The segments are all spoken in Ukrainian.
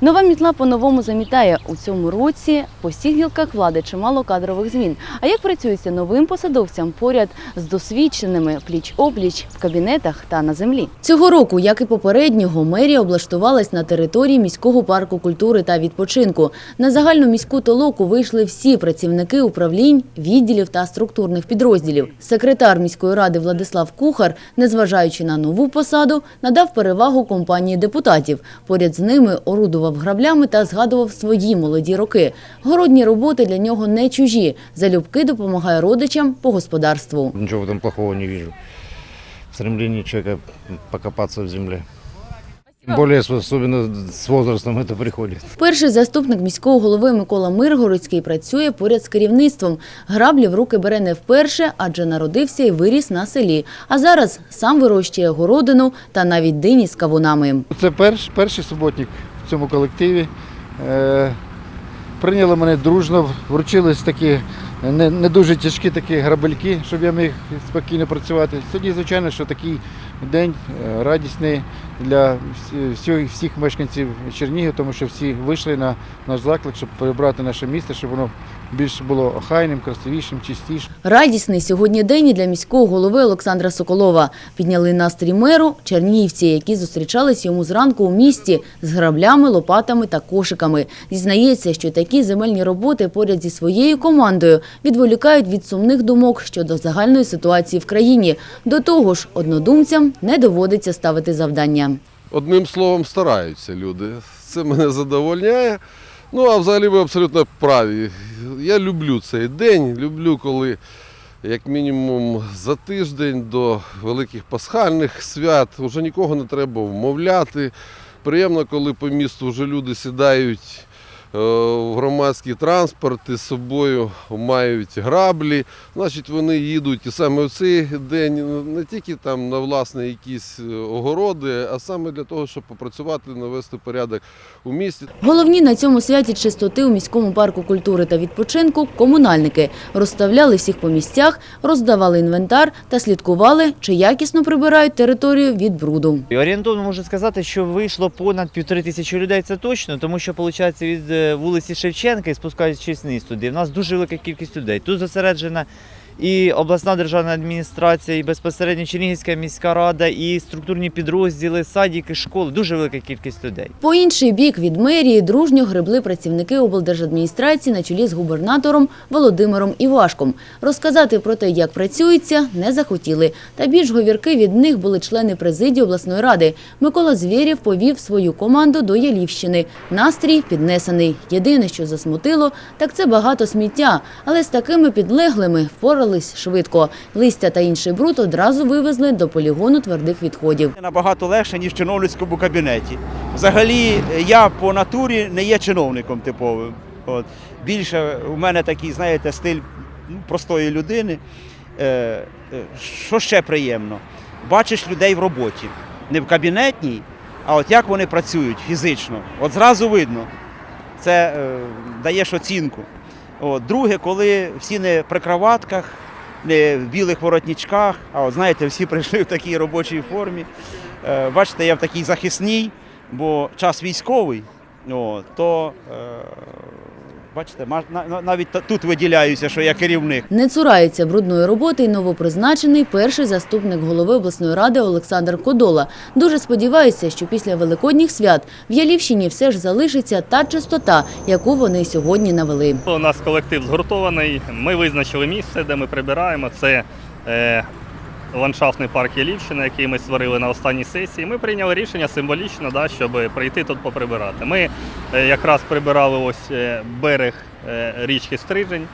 Нова мітла по-новому замітає. У цьому році по всіх гілках влади чимало кадрових змін. А як працюється новим посадовцям поряд з досвідченими пліч-опліч в кабінетах та на землі? Цього року, як і попереднього, мерія облаштувалась на території міського парку культури та відпочинку. На загальну міську толоку вийшли всі працівники управлінь, відділів та структурних підрозділів. Секретар міської ради Владислав Кухар, незважаючи на нову посаду, надав перевагу компанії депутатів. Поряд з ними орудував граблями та згадував свої молоді роки. Городні роботи для нього не чужі. Залюбки допомагає родичам по господарству. Ничего в этом плохого не вижу. В стремлении человека покопаться в земле. Тем более, особенно с возрастом это приходит. Перший заступник міського голови Микола Миргородський працює поряд з керівництвом. Граблі в руки бере не вперше, адже народився і виріс на селі. А зараз сам вирощує городину та навіть дині з кавунами. Це перш, перший суботник цьому колективі. Е, прийняли мене дружно, вручились такі не, не дуже тяжкі такі грабельки, щоб я міг спокійно працювати. Сьогодні, звичайно, що такий день е, радісний для всіх, всіх мешканців Чернігів, тому що всі вийшли на наш заклик, щоб прибрати наше місто, щоб воно більш було охайним, красивішим, чистішим. Радісний сьогодні день і для міського голови Олександра Соколова. Підняли настрій меру чернігівці, які зустрічались йому зранку у місті з граблями, лопатами та кошиками. Зізнається, що такі земельні роботи поряд зі своєю командою відволікають від сумних думок щодо загальної ситуації в країні. До того ж, однодумцям не доводиться ставити завдання. Одним словом, стараються люди. Це мене задовольняє. Ну, а взагалі ви абсолютно праві. Я люблю цей день, люблю, коли як мінімум за тиждень до великих пасхальних свят вже нікого не треба вмовляти. Приємно, коли по місту вже люди сідають громадський транспорт і з собою мають граблі. Значить, вони їдуть і саме в цей день не тільки там на власне якісь е, огороди, а саме для того, щоб попрацювати, навести порядок у місті. Головні на цьому святі чистоти у міському парку культури та відпочинку комунальники розставляли всіх по місцях, роздавали інвентар та слідкували, чи якісно прибирають територію від бруду. Орієнтовно можу сказати, що вийшло понад півтори тисячі людей. Це точно, тому що виходить від е, вулиці Шевченка і спускаючись вниз туди. У нас дуже велика кількість людей. Тут зосереджена і обласна державна адміністрація, і безпосередньо Чернігівська міська рада, і структурні підрозділи, садики, школи. Дуже велика кількість людей. По інший бік від мерії дружньо гребли працівники облдержадміністрації на чолі з губернатором Володимиром Івашком. Розказати про те, як працюється, не захотіли. Та більш говірки від них були члени президії обласної ради. Микола Звєрєв повів свою команду до Ялівщини. Настрій піднесений. Єдине, що засмутило, так це багато сміття. Але з такими підлеглими впорались швидко. Листя та інший бруд одразу вивезли до полігону твердих відходів. набагато легше, ніж в чиновницькому кабінеті. Взагалі, я по натурі не є чиновником типовим. От. Більше у мене такий, знаєте, стиль ну, простої людини. Е, е, що ще приємно? Бачиш людей в роботі. Не в кабінетній, а от як вони працюють фізично. От зразу видно. Це е, даєш оцінку. От. Друге, коли всі не при краватках, не в білих воротничках, а от знаєте, всі прийшли в такій робочій формі. Е, бачите, я в такій захисній, бо час військовий, о, то е, бачите, навіть тут виділяюся, що я керівник. Не цурається брудної роботи й новопризначений перший заступник голови обласної ради Олександр Кодола. Дуже сподівається, що після великодніх свят в Ялівщині все ж залишиться та чистота, яку вони сьогодні навели. У нас колектив згуртований. Ми визначили місце, де ми прибираємо. Це е, ландшафтний парк Ялівщина, який ми створили на останній сесії. Ми прийняли рішення символічно, да, щоб прийти тут поприбирати. Ми е, якраз прибирали ось е, берег е, річки Стрижень,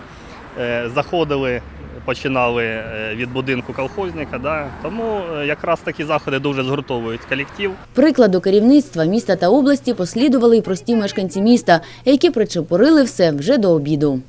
заходили. Починали від будинку колхозника, да. тому якраз такі заходи дуже згуртовують колектив. Прикладу керівництва міста та області послідували й прості мешканці міста, які причепурили все вже до обіду.